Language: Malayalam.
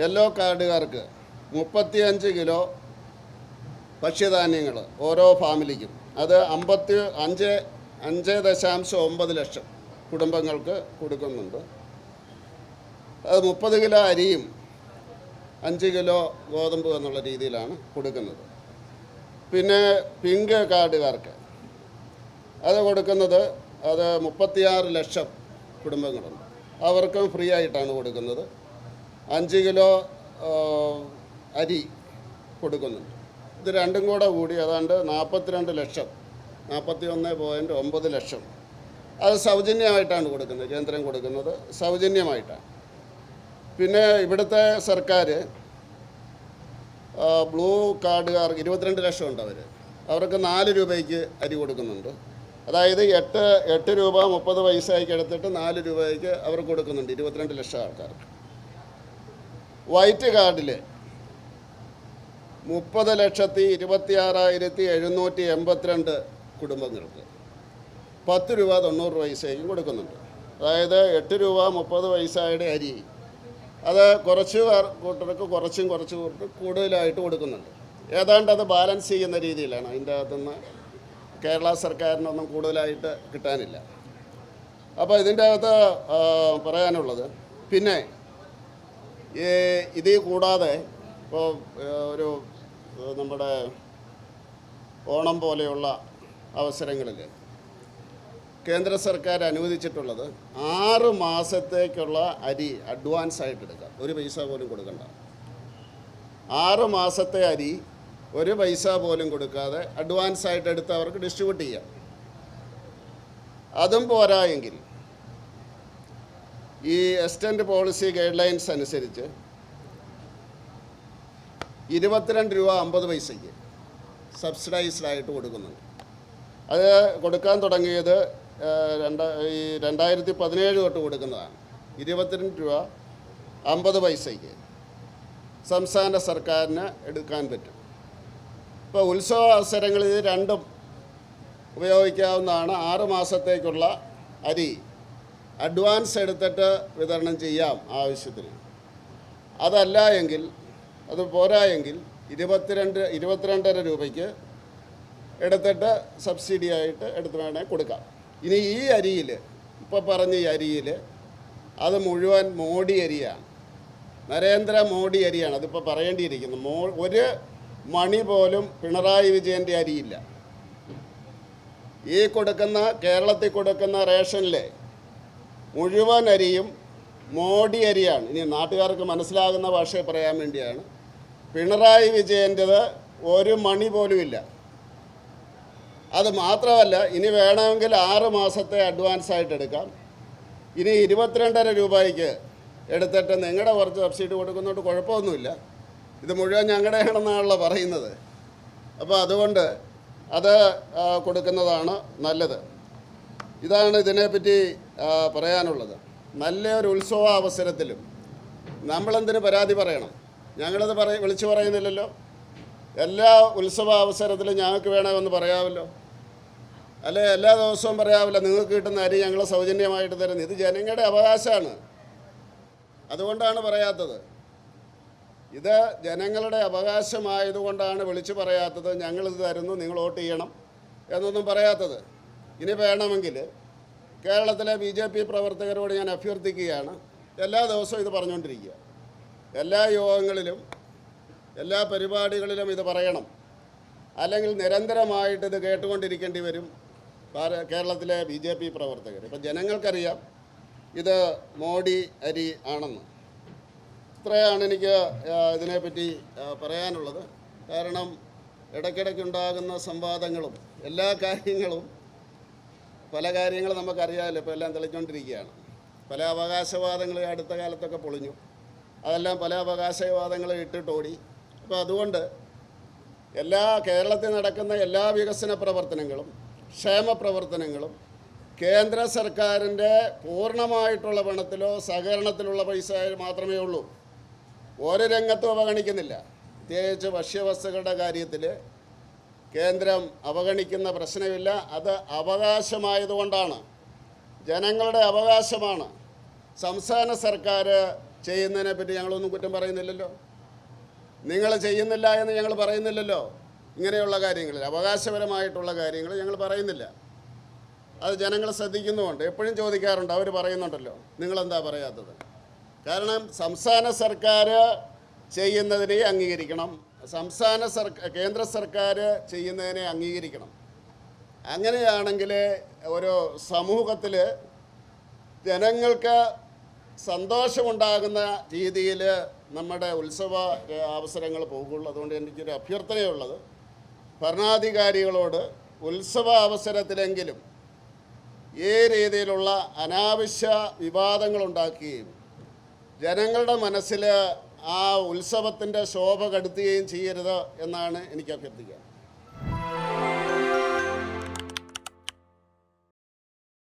യെല്ലോ കാർഡുകാർക്ക് മുപ്പത്തിയഞ്ച് കിലോ ഭക്ഷ്യധാന്യങ്ങൾ ഓരോ ഫാമിലിക്കും. അത് അമ്പത്തി അഞ്ച് അഞ്ച് ദശാംശം ഒമ്പത് ലക്ഷം കുടുംബങ്ങൾക്ക് കൊടുക്കുന്നുണ്ട്. അത് മുപ്പത് കിലോ അരിയും അഞ്ച് കിലോ ഗോതമ്പ് എന്നുള്ള രീതിയിലാണ് കൊടുക്കുന്നത്. പിന്നെ പിങ്ക് കാർഡുകാർക്ക് അത് കൊടുക്കുന്നത് അത് മുപ്പത്തിയാറ് ലക്ഷം കുടുംബങ്ങളുണ്ട്. അവർക്കും ഫ്രീ ആയിട്ടാണ് കൊടുക്കുന്നത്. അഞ്ച് കിലോ അരി കൊടുക്കുന്നുണ്ട്. ഇത് രണ്ടും കൂടെ കൂടി ഏതാണ്ട് നാൽപ്പത്തിരണ്ട് ലക്ഷം നാൽപ്പത്തി ഒന്ന് പോയിന്റ് ഒമ്പത് ലക്ഷം. അത് സൗജന്യമായിട്ടാണ് കൊടുക്കുന്നത് കേന്ദ്രം കൊടുക്കുന്നത് സൗജന്യമായിട്ടാണ്. പിന്നെ ഇവിടുത്തെ സർക്കാർ ബ്ലൂ കാർഡുകാർക്ക് ഇരുപത്തിരണ്ട് ലക്ഷം ഉണ്ട് അവർ അവർക്ക് നാല് രൂപയ്ക്ക് അരി കൊടുക്കുന്നുണ്ട്. അതായത് എട്ട് എട്ട് രൂപ മുപ്പത് പൈസയ്ക്ക് എടുത്തിട്ട് നാല് രൂപയ്ക്ക് അവർ കൊടുക്കുന്നുണ്ട് ഇരുപത്തിരണ്ട് ലക്ഷം ആൾക്കാർക്ക്. വൈറ്റ് കാർഡിൽ മുപ്പത് ലക്ഷത്തി ഇരുപത്തി ആറായിരത്തി എഴുന്നൂറ്റി എൺപത്തിരണ്ട് കുടുംബങ്ങൾക്ക് പത്ത് രൂപ തൊണ്ണൂറ് പൈസയും കൊടുക്കുന്നുണ്ട്. അതായത് എട്ട് രൂപ മുപ്പത് പൈസയുടെ അരി. അത് കുറച്ച് കൂട്ടർക്ക് കുറച്ചും കുറച്ച് കൂട്ടർക്ക് കൂടുതലായിട്ട് കൊടുക്കുന്നുണ്ട്. ഏതാണ്ട് അത് ബാലൻസ് ചെയ്യുന്ന രീതിയിലാണ്. അതിന്റെ അകത്തുനിന്ന് കേരള സർക്കാരിനൊന്നും കൂടുതലായിട്ട് കിട്ടാനില്ല. അപ്പോൾ ഇതിന്റെ അകത്ത് പറയാനുള്ളത് പിന്നെ ഈ ഇതിൽ കൂടാതെ ഇപ്പോൾ ഒരു നമ്മുടെ ഓണം പോലെയുള്ള അവസരങ്ങളിൽ കേന്ദ്ര സർക്കാർ അനുവദിച്ചിട്ടുള്ളത് ആറ് മാസത്തേക്കുള്ള അരി അഡ്വാൻസ് ആയിട്ട് എടുക്കാം. ഒരു പൈസ പോലും കൊടുക്കണ്ട. ആറ് മാസത്തെ അരി ഒരു പൈസ പോലും കൊടുക്കാതെ അഡ്വാൻസ് ആയിട്ട് എടുത്ത് അവർക്ക് ഡിസ്ട്രിബ്യൂട്ട് ചെയ്യാം. അതും പോരാ എങ്കിൽ ഈ എസ്റ്റൻഡ് പോളിസി ഗൈഡ് ലൈൻസ് അനുസരിച്ച് ഇരുപത്തിരണ്ട് രൂപ അമ്പത് പൈസയ്ക്ക് സബ്സിഡൈസ്ഡ് ആയിട്ട് കൊടുക്കുന്നുണ്ട്. അത് കൊടുക്കാൻ തുടങ്ങിയത് രണ്ട ഈ രണ്ടായിരത്തി പതിനേഴ് തൊട്ട് കൊടുക്കുന്നതാണ്. ഇരുപത്തിരണ്ട് രൂപ അമ്പത് പൈസയ്ക്ക് സംസ്ഥാന സർക്കാരിന് എടുക്കാൻ പറ്റും. ഇപ്പോൾ ഉത്സവ അവസരങ്ങളിൽ രണ്ടും ഉപയോഗിക്കാവുന്നതാണ് ആറ് മാസത്തേക്കുള്ള അരി. അഡ്വാൻസ് എടുത്തിട്ട് വിതരണം ചെയ്യാം ആവശ്യത്തിന്. അതല്ല എങ്കിൽ അത് പോരാ എങ്കിൽ ഇരുപത്തിരണ്ട് ഇരുപത്തിരണ്ടര രൂപയ്ക്ക് എടുത്തിട്ട് സബ്സിഡി ആയിട്ട് എടുത്ത് വേണേൽ കൊടുക്കാം. ഇനി ഈ അരിയിൽ ഇപ്പോൾ പറഞ്ഞ ഈ അരിയിൽ അത് മുഴുവൻ മോഡി അരിയാണ്. നരേന്ദ്ര മോഡി അരിയാണ്. അതിപ്പോൾ പറയേണ്ടിയിരിക്കുന്നത് മോ ഒരു മണി പോലും പിണറായി വിജയന്റെ അരിയില്ല. ഈ കൊടുക്കുന്ന കേരളത്തിൽ കൊടുക്കുന്ന റേഷനിലെ മുഴുവൻ അരിയും മോഡി അരിയാണ്. ഇനി നാട്ടുകാർക്ക് മനസ്സിലാകുന്ന ഭാഷയിൽ പറയാൻ വേണ്ടിയാണ്. പിണറായി വിജയന്റെത് ഒരു മണി പോലുമില്ല അത് മാത്രമല്ല ഇനി വേണമെങ്കിൽ ആറ് മാസത്തെ അഡ്വാൻസ് ആയിട്ട് എടുക്കാം. ഇനി ഇരുപത്തിരണ്ടര രൂപയ്ക്ക് എടുത്തിട്ട് നിങ്ങളുടെ കുറച്ച് സബ്സിഡി കൊടുക്കുന്നതുകൊണ്ട് കുഴപ്പമൊന്നുമില്ല. ഇത് മുഴുവൻ ഞങ്ങളുടെയാണെന്നാണല്ലോ പറയുന്നത്. അപ്പോൾ അതുകൊണ്ട് അത് കൊടുക്കുന്നതാണ് നല്ലത്. ഇതാണ് ഇതിനെപ്പറ്റി പറയാനുള്ളത്. നല്ലൊരു ഉത്സവ അവസരത്തിലും നമ്മളെന്തിന് പരാതി പറയണം? ഞങ്ങളത് പറ വിളിച്ചു പറയുന്നില്ലല്ലോ. എല്ലാ ഉത്സവ അവസരത്തിലും ഞങ്ങൾക്ക് വേണമെന്ന് പറയാമല്ലോ. അല്ലെ? എല്ലാ ദിവസവും പറയാമല്ലോ നിങ്ങൾക്ക് കിട്ടുന്ന അരി ഞങ്ങൾ സൗജന്യമായിട്ട് തരുന്നത് ഇത് ജനങ്ങളുടെ അവകാശമാണ്. അതുകൊണ്ടാണ് പറയാത്തത്. ഇത് ജനങ്ങളുടെ അവകാശമായതുകൊണ്ടാണ് വിളിച്ചു പറയാത്തത്. ഞങ്ങളിത് തരുന്നു നിങ്ങൾ വോട്ട് ചെയ്യണം എന്നൊന്നും പറയാത്തത്. ഇനി വേണമെങ്കിൽ കേരളത്തിലെ ബി ജെ പി പ്രവർത്തകരോട് ഞാൻ അഭ്യർത്ഥിക്കുകയാണ്. എല്ലാ ദിവസവും ഇത് പറഞ്ഞുകൊണ്ടിരിക്കുക. എല്ലാ യോഗങ്ങളിലും എല്ലാ പരിപാടികളിലും ഇത് പറയണം. അല്ലെങ്കിൽ നിരന്തരമായിട്ട് ഇത് കേട്ടുകൊണ്ടിരിക്കേണ്ടി വരും കേരളത്തിലെ ബി ജെ പി പ്രവർത്തകർ. ഇപ്പം ജനങ്ങൾക്കറിയാം ഇത് മോഡി അരി ആണെന്ന്. ഇത്രയാണ് എനിക്ക് ഇതിനെപ്പറ്റി പറയാനുള്ളത്. കാരണം ഇടയ്ക്കിടയ്ക്കുണ്ടാകുന്ന സംവാദങ്ങളും എല്ലാ കാര്യങ്ങളും പല കാര്യങ്ങൾ നമുക്കറിയാമല്ലോ ഇപ്പോൾ എല്ലാം തെളിഞ്ഞുകൊണ്ടിരിക്കുകയാണ്. പല അവകാശവാദങ്ങൾ അടുത്ത കാലത്തൊക്കെ പൊളിഞ്ഞു. അതെല്ലാം പല അവകാശവാദങ്ങൾ ഇട്ടിട്ടോടി. അപ്പോൾ അതുകൊണ്ട് എല്ലാ കേരളത്തിൽ നടക്കുന്ന എല്ലാ വികസന പ്രവർത്തനങ്ങളും ക്ഷേമ പ്രവർത്തനങ്ങളും കേന്ദ്ര സർക്കാരിന്റെ പൂർണമായിട്ടുള്ള പണത്തിലോ സഹകരണത്തിലുള്ള പൈസ മാത്രമേ ഉള്ളൂ. ഒരു രംഗത്തും അവഗണിക്കുന്നില്ല. പ്രത്യേകിച്ച് ഭക്ഷ്യവസ്തുക്കളുടെ കാര്യത്തിൽ കേന്ദ്രം അവഗണിക്കുന്ന പ്രശ്നമില്ല. അത് അവകാശമായതുകൊണ്ടാണ്. ജനങ്ങളുടെ അവകാശമാണ്. സംസ്ഥാന സർക്കാർ ചെയ്യുന്നതിനെ പറ്റി ഞങ്ങളൊന്നും കുറ്റം പറയുന്നില്ലല്ലോ. നിങ്ങൾ ചെയ്യുന്നില്ല എന്ന് ഞങ്ങൾ പറയുന്നില്ലല്ലോ. ഇങ്ങനെയുള്ള കാര്യങ്ങളിൽ അവകാശപരമായിട്ടുള്ള കാര്യങ്ങൾ ഞങ്ങൾ പറയുന്നില്ല. അത് ജനങ്ങൾ ശ്രദ്ധിക്കുന്നുമുണ്ട്. എപ്പോഴും ചോദിക്കാറുണ്ട്. അവർ പറയുന്നുണ്ടല്ലോ. നിങ്ങളെന്താ പറയാത്തത്? കാരണം സംസ്ഥാന സർക്കാർ ചെയ്യുന്നതിനെ അംഗീകരിക്കണം. സംസ്ഥാന സർക്കാർ കേന്ദ്ര സർക്കാർ ചെയ്യുന്നതിനെ അംഗീകരിക്കണം. അങ്ങനെയാണെങ്കിൽ ഒരു സമൂഹത്തിൽ ജനങ്ങൾക്ക് സന്തോഷമുണ്ടാകുന്ന രീതിയിൽ നമ്മുടെ ഉത്സവ അവസരങ്ങൾ പോകുള്ളൂ. അതുകൊണ്ട് എനിക്കൊരു അഭ്യർത്ഥനയുള്ളത് ഭരണാധികാരികളോട് ഉത്സവ അവസരത്തിലെങ്കിലും ഈ രീതിയിലുള്ള അനാവശ്യ വിവാദങ്ങളുണ്ടാക്കുകയും ജനങ്ങളുടെ മനസ്സിൽ ആ ഉത്സവത്തിന്റെ ശോഭ കെടുത്തുകയും ചെയ്യരുത് എന്നാണ് എനിക്ക് അഭ്യർത്ഥിക്കുക.